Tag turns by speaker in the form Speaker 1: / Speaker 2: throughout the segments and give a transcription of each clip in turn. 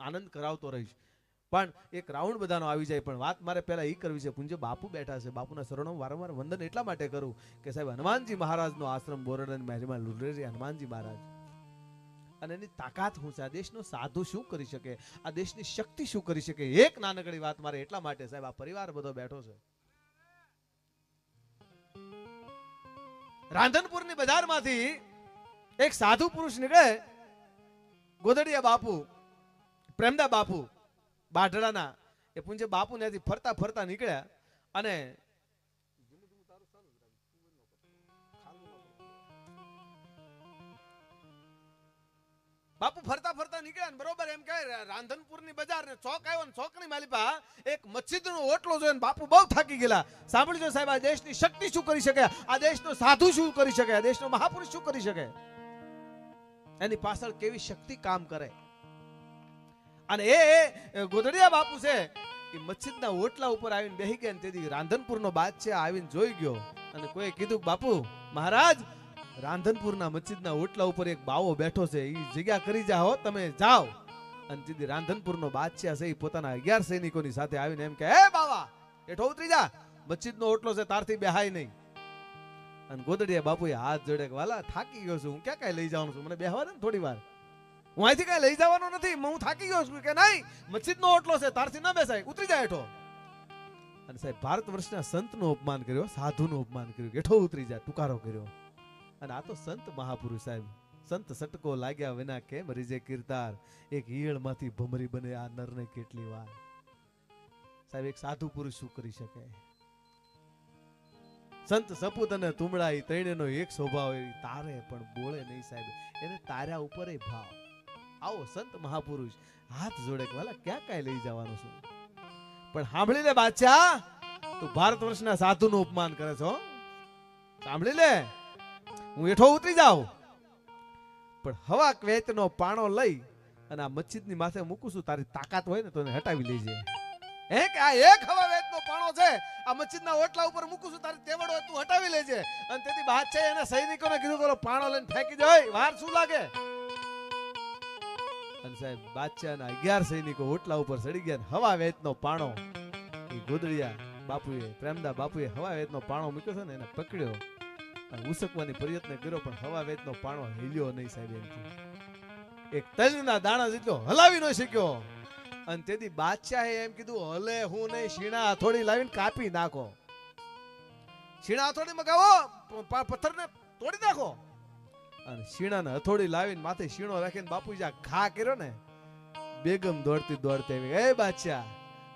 Speaker 1: આનંદ કરાવતો રહીશ. પણ એક રાઉન્ડ બધાનો આવી જાય. પણ વાત મારે પહેલા એ કરવી છે. પૂંજ્ય બાપુ બેઠા છે. બાપુના શરણો વારંવાર વંદન એટલા માટે કરું કે સાહેબ, હનુમાનજી મહારાજનો આશ્રમ બોરડન મહેરમાં લુડરેરી હનુમાનજી મહારાજ. અને એની તાકાત હું છે. આ દેશનો સાધુ શું કરી શકે? આ દેશની શક્તિ શું કરી શકે? એક નાનકડી વાત મારે એટલા માટે સાહેબ, આ પરિવાર બધો બેઠો છે. રાંધનપુરની બજારમાંથી એક સાધુ પુરુષ નીકળે. ગોદડિયા બાપુ પ્રેમદા બાપુ બાઢડાના, એ પૂંજે બાપુ ત્યાંથી ફરતા ફરતા નીકળ્યા અને બાપુ ફરતા ફરતા નીકળ્યા ને બરોબર એમ કહે રાંધનપુરની બજાર ને ચોક આવ્યો ને ચોકની માલિપા, એક મસ્જિદ નો ઓટલો જોઈને બાપુ બહુ થાકી ગયેલા. સાંભળજો સાહેબ, આ દેશની શક્તિ શું કરી શકે? આ દેશનો સાધુ શું કરી શકે? આ દેશનો મહાપુરુષ શું કરી શકે? એની પાછળ કેવી શક્તિ કામ કરે? અને એ ગોધડિયા બાપુ છે, એ મસ્જિદના ઓટલા ઉપર આવીને બેહી ગયા ને તેથી રાંધનપુરનો છે આવીને જોઈ ગયો અને કોઈ કીધું બાપુ, મહારાજ, રાંધનપુરના મસ્જિદના ઓટલા ઉપર એક બાવો બેઠો છે એ જગ્યા કરી જાઓ તમે જાઓ. અને સીધી રાંધનપુરનો બાદશાહ છે એ પોતાના અગિયાર સૈનિકોની સાથે આવીને એમ કે, હે બાવા એઠો ઉતરી જા મસ્જિદનો ઓટલો છે, તારથી બેહાય નહીં. અને ગોદડિયા બાપુએ હાથ જોડે વાલા, થાકી ગયો છું, હું ક્યાં ક્યાં લઈ જવાનું છું? મને બેહવા દે ને થોડી વાર. હું અહીંથી કઈ લઈ જવાનો નથી. હું થાકી ગયો છું કે નહીં? મસ્જિદનો ઓટલો છે, તારથી ન બેસાય. ઉતરી જાય હેઠો. અને સાહેબ, ભારત વર્ષના સંતનું અપમાન કર્યો, સાધુનું અપમાન કર્યું, હેઠો ઉતરી જાય ટુકારો કર્યો. અને આ તો સંત મહાપુરુષ સાહેબ. સંત સટકો લાગ્યા વિના કેમ? રીજે કીર્તાર. એક ઈયળમાંથી ભમરી બને આ નરને કેટલી વાર. સાહેબ, એક સાધુ પુરુષ શું કરી શકે? સંત સપૂત અને તુમડા એ ત્રણેયનો એક સ્વભાવ તારે પણ બોલે નહીં સાહેબ. એને તાર્યા ઉપર ભાવ. આવો સંત મહાપુરુષ, હાથ જોડે વાલા ક્યાં કાંઈ લઈ જવાનું છું? પણ સાંભળી લે બાદશાહ, તું ભારત વર્ષના સાધુનું અપમાન કરે છો સાંભળી લે હું એઠો ઉતરી જાઉં. પણ હવા ક્વેતનો પાણો લઈ અને આ મસ્જિદની માથે મૂકું છું, તારી તાકાત હોય ને તો હટાવી લેજે. હે કે આ એક હવા વેતનો પાણો છે? આ મસ્જિદના ઓટલા ઉપર મૂકું છું, તારી તેવડ હોય તું હટાવી લેજે. અને તેથી બાદ છે એના સૈનિકોને કીધું, પેલો પાણો લઈને ફેંકી જાય વાર શું લાગે? અને સાહેબ, બાદશાહના અગિયાર સૈનિકો ઓટલા ઉપર ચડી ગયા હવા વેતનો પાણો એ ગોદડિયા બાપુએ, પ્રેમદા બાપુએ હવા વેતનો પાણો મૂક્યો છે ને એને પકડ્યો અને ઉસકવાની પ્રયત્ન કર્યો, પણ હવા વેતનો પાણો હિલ્યો નહીં સાહેબ એમથી એક તલના દાણા જેટલો હલાવી ન શક્યો. અને તેથી બાદશાહે એમ કીધું, હલે હું નહીં, શીણા હથોડી લાવીને કાપી નાખો. શીણા હથોડી મગાવો પ- પથ્થરને તોડી નાખો. અને શીણાને હથોડી લાવીને માથે શીણો રાખીને બાપુજી આ ઘા કર્યો ને, બેગમ દોડતી દોડતી આવી એ બાચ્યા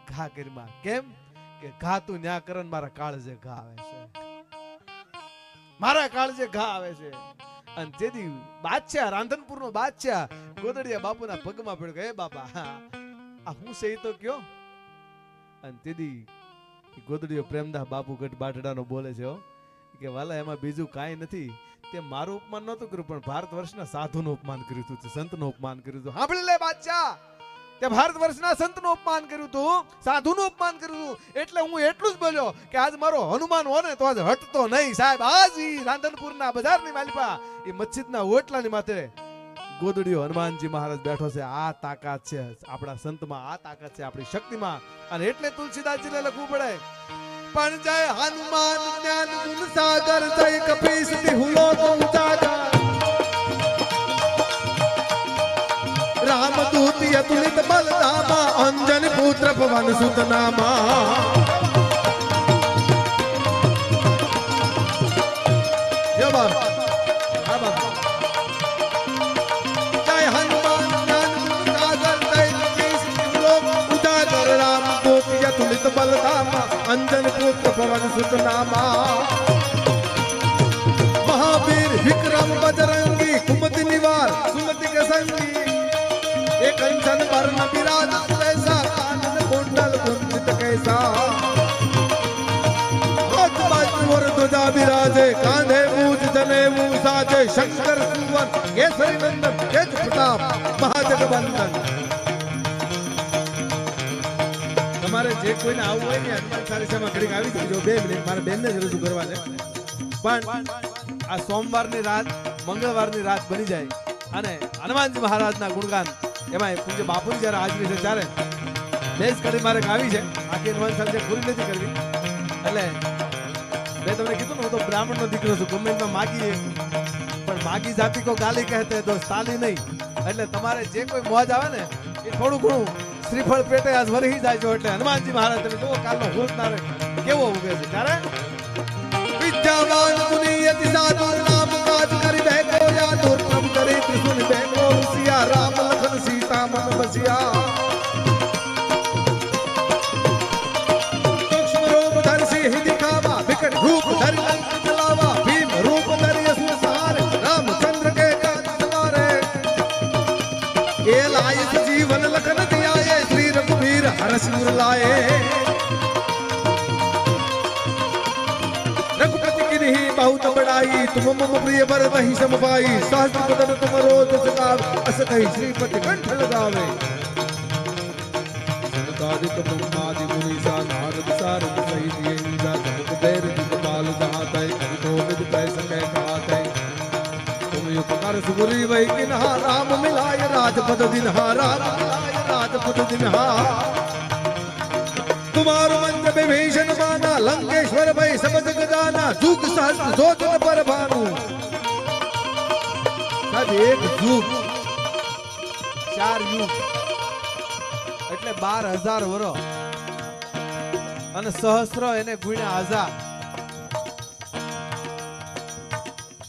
Speaker 1: ઘા કરીમાં કેમ? કે ઘા તું ન્યા કરન મારા કાળજે ઘા આવે છે. મારા કાળજે ઘા આવે છે. અને તેથી બાદશાહ, રાંધનપુરનો બાદશાહ, ગોદડિયા બાપુના પગમાં પડ્યો કે બાપા આ હું સહી તો કયો? અને તેથી ગોદડીઓ પ્રેમદા બાપુ ગઢ બાટડાનો બોલે છે કે વાલા, એમાં બીજું કાંઈ નથી. તે મારું અપમાન નહોતું કર્યું, પણ ભારત વર્ષના સાધુનું અપમાન કર્યું હતું સંતનું અપમાન કર્યું હતું સાંભળી લે બાદશાહ! તે ભારત વર્ષના સંતનું અપમાન કર્યું હતું સાધુનું અપમાન કર્યું હતું એટલે હું એટલું જ બોલ્યો કે આજ મારો હનુમાન હોય ને તો આજ હટતો નહીં. સાહેબ, આજ રાંધનપુરના બજારની માલિપા એ મસ્જિદના ઓટલાની માથે ગોદડીઓ હનુમાનજી મહારાજ બેઠો છે. આ તાકાત છે. આપણા સંતમાં આ તાકાત છે, આપણી શક્તિમાં. અને એટલે તુલસીદાસજીને લખવું પડે. પણ જય હનુમાન જ્ઞાન સાગર જય કપીશ હુલો તો ઉજાગર
Speaker 2: રામદૂત અતુલિત બલધામા અંજન પુત્ર પવન સુત बलधामा, अंजन पुत्र पवन सुतनामा। महावीर विक्रम बजरंगी, कुमति निवार, सुमति के संगी एक अंजन वर्ण विराज कैसा कानन कुंडल कुंजित कैसा। विराजे, कांधे मूज जने मूसा जय शंकर सुवन, केसरी नंदन કોઈને આવું હોય ને હનુમાન ચાલીસામાં ઘડીક આવી જજો બે મિનિટ, મારે બેનને જ રજૂ કરવા છે.
Speaker 1: પણ આ સોમવારની રાત, મંગળવારની રાત બની જાય અને હનુમાનજી મહારાજના ગુણગાન એમાં પૂજ્ય બાપુની જ્યારે હાજરી છે ત્યારે બેસ કરી મારે ગાવી છે. આખી હનુમાન ચાલીસા પૂરી નથી કરવી. એટલે મેં તમને કીધું ને, હું તો બ્રાહ્મણનો દીકરો છું, ગમે માગી પણ માગી જાતિ કો ગાલી કહેતે દોસ્ત તાલી નહીં. એટલે તમારે જે કોઈ મોજ આવે ને, એ થોડું ઘણું શ્રીફળ પેટે આજ વરહી જાય છો એટલે હનુમાનજી મહારાજ તમે જુઓ કાલનો ભૂત ના કેવો ઉભે છે. ત્યારે
Speaker 2: વિદ્યાવાન મુનિ અતિ સાધુ बहुत बड़ाई तुम मम प्रिय बर वही सम पाई सहस्त्र बदन तुम रोज सकाव अस कही श्रीपति कंठ लगावे सनकादिक ब्रह्मादि मुनीसा नारद सारद सहित ये मीरा जमुक बैर दिगपाल दहातै कवितो विद कै सकै कहतै तुम उपकार सुगरी वही किन्हा राम मिलाय राजपद दिन्हा राम मिलाय राजपद दिन्हा તુમારું મંત્ર વિભીષણ બાના લંકેશ્વર ભાઈ સમજ ગદાના, જુગ સહસ્ત્ર જોતન પર ભાનુ. સાહેબ, એક
Speaker 1: જુગ, ચાર યુગ, એટલે બાર હજાર વરો અને સહસ્ત્ર એને ગુણ્યા હજાર.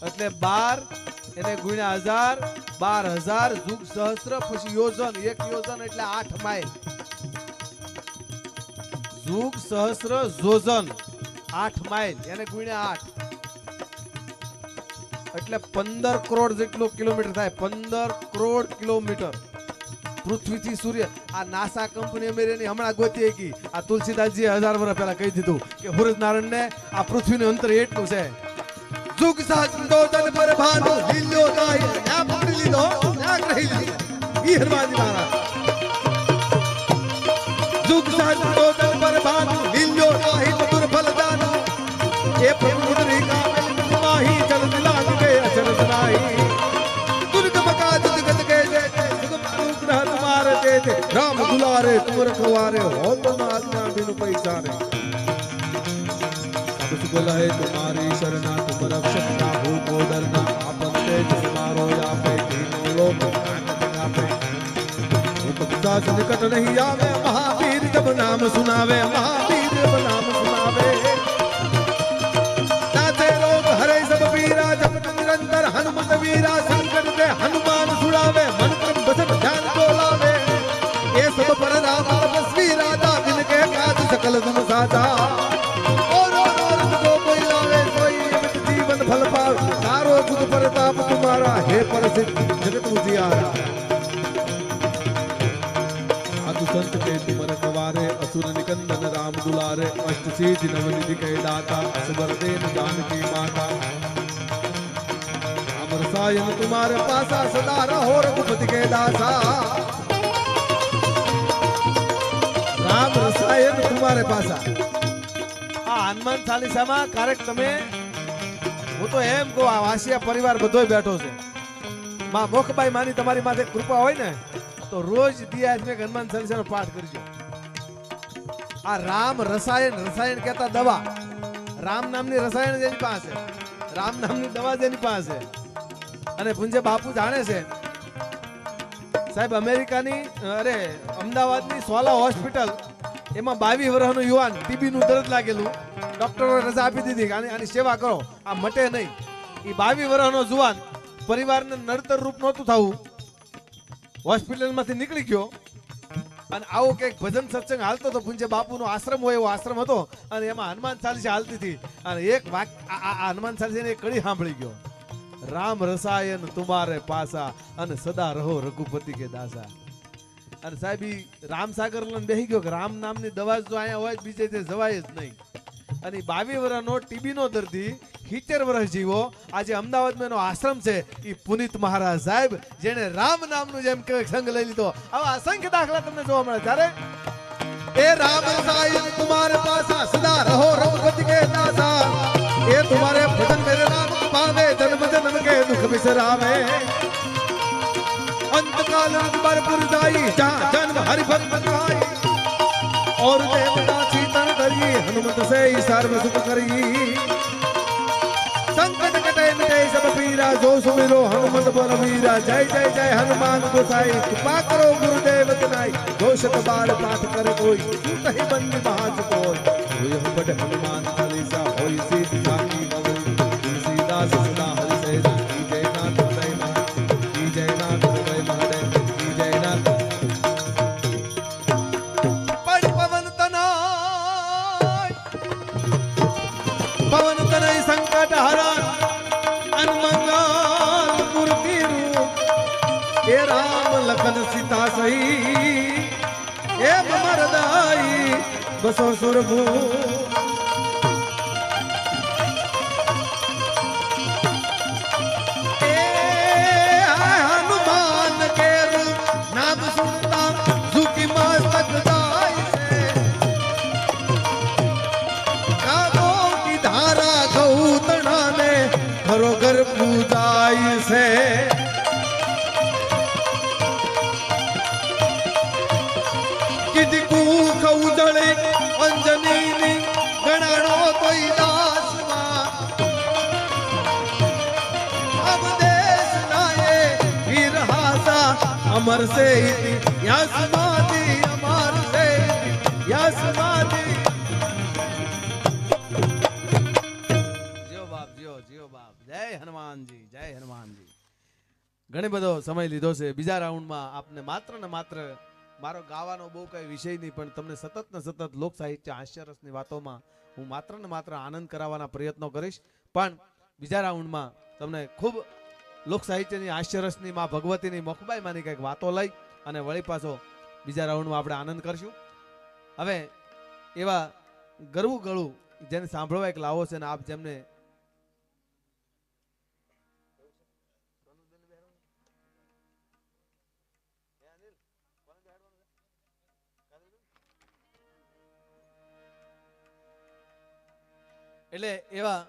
Speaker 1: એટલે બાર એને ગુણ્યા હજાર, બાર હજાર, જુગ સહસ્ત્ર પછી યોજન, એક યોજન, એટલે આઠ માઇલ. જુગ સહસ્ર જોજન આઠ માઇલ, એને ગુણ્યા આઠ. એટલે પંદર કરોડ જેટલો કિલોમીટર થાય, પંદર કરોડ કિલોમીટર. પૃથ્વીથી સૂર્ય, આ નાસા કંપની અમેરિયાની હમણાં ગોતી ગઈ આ તુલસીદાસજીએ હજાર વર્ષ પહેલા કહી દીધું કે હુરજ નારાયણને આ પૃથ્વીનું અંતર એટલું છે.
Speaker 2: જુગ સંદોધન પર ભાનો લીલ્યો નાય ના પકડી લીધો ના ગ્રહી લીધો. ઈ હરવાજી મહારાજ જુગ સંદોધન જે પ્રભુની કામે માહી ચલ દિલાન મે અચર સરાહી દુર્ગમ કા જગત કે દે જુગમ અનુગ્રહ તુમારે દે દે રામ દુલારે તુર કવારે હોત આજ્ઞા બિન પૈસા રે સબ સુગલ હે તુમારી શરણા તુમ રક્ષક સાહુ કોડરના આપન તેજ તમારો આપે તીનો લોક આનંદ આપે ઉપકતા સંકટ નહીં આવે મહાવીર જબ નામ સુનાવે મહાવીર જબ નામ સુનાવે वीरा संकट के हनुमान छुड़ावे मन क्रम बसत ध्यान को लावे। ये सब पर राम तपस्वी राजा जिनके काज सकल तुम साजा और और और जो कोई लावे अमित जीवन फल पावे। तारो प्रताप तुम्हारा, हे जगत उजियारा। संत के तुम रखवारे असुर निकंदन राम दुलारे अष्ट सिद्धि नव निधि के दाता देन जानकी माता। राम रसायन तुम्हारे पासा सदा रहो रघुपति के दासा राम रसायन तुम्हारे पासा
Speaker 1: આ હનુમાન ચાલીસામાં ક્યારેક તમે હું તો એમ કહું આ વાસિયા પરિવાર બધોય બેઠો છે માં મોખબાઈ માની તમારી માથે કૃપા હોય ને તો રોજ દિયા આદમી હનુમાન ચાલીસાનો પાઠ કરજો આ રામ રસાયણ રસાયણ કહેતા દવા રામ નામની રસાયણ જેની પાસે રામ નામની દવા જેની પાસે અને પૂંજે બાપુ જાણે છે. સાહેબ, અમેરિકાની, અરે, અમદાવાદની સોલા હોસ્પિટલ, એમાં બાવીસ વર્ષનું યુવાન ટીબીનું દર્દ લાગેલું. ડોક્ટરોએ રજા આપી દીધી આની આની સેવા કરો. આ મટે નહીં. એ બાવીસ વર્ષનો જુવાન પરિવારને નડતર રૂપ નહોતું થવું. હોસ્પિટલમાંથી નીકળી ગયો. અને આવો કંઈક ભજન સત્સંગ હાલતો હતો પૂંજે બાપુનો આશ્રમ હોય એવો આશ્રમ હતો. અને એમાં હનુમાન ચાલીસા હાલતી હતી. અને એક વાક આ આ- આ હનુમાન ચાલીસાની એક કડી સાંભળી ગયો. રામ રસાયન તુમારે પાસા અને સદા રહો રઘુપતિ કે દાસા. અને સાહેબ રામ સાગર લઈને બેસી ગયો કે રામ નામની દવા જો અહીંયા હોય બીજે તે જવાય જ નહીં. અને બાવીસ વર્ષનો ટીબીનો દર્દી સિત્તેર વર્ષ જીવો, આજે અમદાવાદમાં એનો આશ્રમ છે એ પુનિત મહારાજ સાહેબ, જેણે રામ નામનું જેમ કહેવાય સંઘ લઈ લીધો. આવા અસંખ્ય દાખલા તમને જોવા મળે. ત્યારે
Speaker 2: એ રામ રસાયન તુમારે પાસા, સદા રહો રઘુપતિ કે દાસા. એ તુમારે ભજન મેરે રામ પાવે જન के दुख बिसरावे। अंतकाल भरपुर जाई जहाँ जन्म हरि भक्त खाई और देवता चीतन करी हनुमत से ही सर्व सुख करी संकट कटे मिटे सब पीरा, जो सुमिरो हनुमत बल वीरा जय जय जय, हनुमान गोसाई, कृपा करो गुरुदेव तनाई। जो शत बार पाठ कर कोई कहीं बंदी महाज कोई। बड़ हनुमान સુરભુ હનુમાન કેરું નામ સુનતા ઝુકી મસ્તક જાય છે.
Speaker 1: કાગો ધારા ગૌતણાને પૂજાય છે. અમર સે યસમાદિ અમર સે બધો સમય લીધો છે. બીજા રાઉન્ડમાં આપને માત્ર ને માત્ર મારો ગાવાનો બહુ કઈ વિષય નહીં, પણ તમને સતત ને સતત લોક સાહિત્ય હાસ્યરસની વાતોમાં હું માત્ર ને માત્ર આનંદ કરાવવાના પ્રયત્નો કરીશ. પણ બીજા રાઉન્ડમાં તમને ખૂબ લોક સાહિત્યની હાસ્યરસની માં ભગવતીની મખબાઈમાંની કંઈક વાતો લઈ અને વળી પાછો બીજા રાઉન્ડમાં આપણે આનંદ કરશું. હવે એવા ગરવું ગળું જેને સાંભળવા એક લાવો છે ને આપ જેમને એટલે એવા